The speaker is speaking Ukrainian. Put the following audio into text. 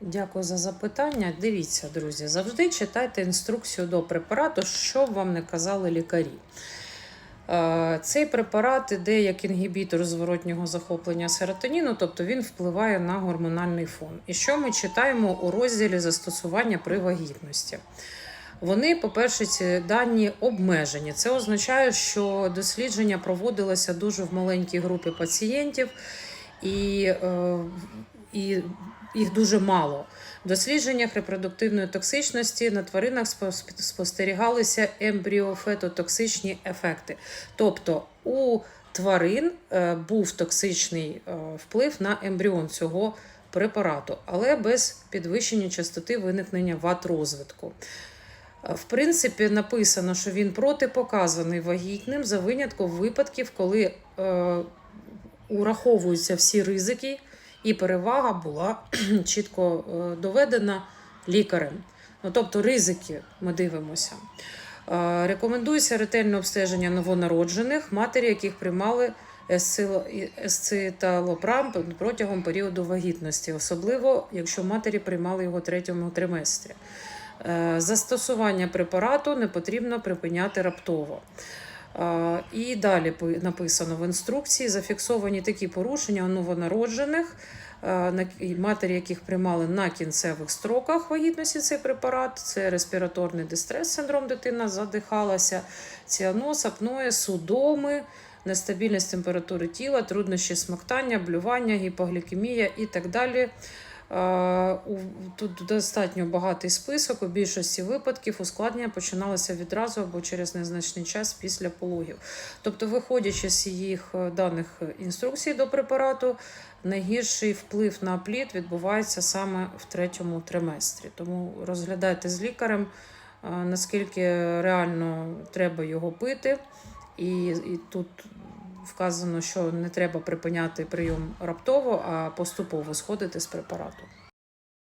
Дякую за запитання. Дивіться, друзі, завжди читайте інструкцію до препарату, що б вам не казали лікарі. Е, Цей препарат іде як інгібітор зворотнього захоплення серотоніну, тобто він впливає на гормональний фон. І що ми читаємо у розділі застосування при вагітності? Вони, по-перше, ці дані обмежені. Це означає, що дослідження проводилося дуже в маленькій групі пацієнтів, і, е, і їх дуже мало. В дослідженнях репродуктивної токсичності на тваринах спос- спостерігалися ембріофетотоксичні ефекти. Тобто у тварин е, був токсичний е, вплив на ембріон цього препарату, але без підвищення частоти виникнення вад розвитку. Е, В принципі, написано, що він протипоказаний вагітним за винятком випадків, коли е, ураховуються всі ризики, і перевага була чітко е, доведена лікарем. Ну, тобто ризики ми дивимося. Е, Рекомендується ретельне обстеження новонароджених, матері, яких приймали есциталопрам протягом періоду вагітності, особливо якщо матері приймали його третьому триместрі. Е, Застосування препарату не потрібно припиняти раптово. І далі написано в інструкції зафіксовані такі порушення у новонароджених, матері, яких приймали на кінцевих строках вагітності цей препарат. Це респіраторний дистрес, синдром дитина задихалася, ціаноз, апноє, судоми, нестабільність температури тіла, труднощі смоктання, блювання, гіпоглікемія і так далі. Е, Тут достатньо багатий список. У більшості випадків ускладнення починалося відразу або через незначний час після пологів. Тобто, виходячи з їх е, даних інструкцій до препарату, найгірший вплив на плід відбувається саме в третьому триместрі. Тому розглядайте з лікарем, е, наскільки реально треба його пити. І, і тут вказано, що не треба припиняти прийом раптово, а поступово сходити з препарату.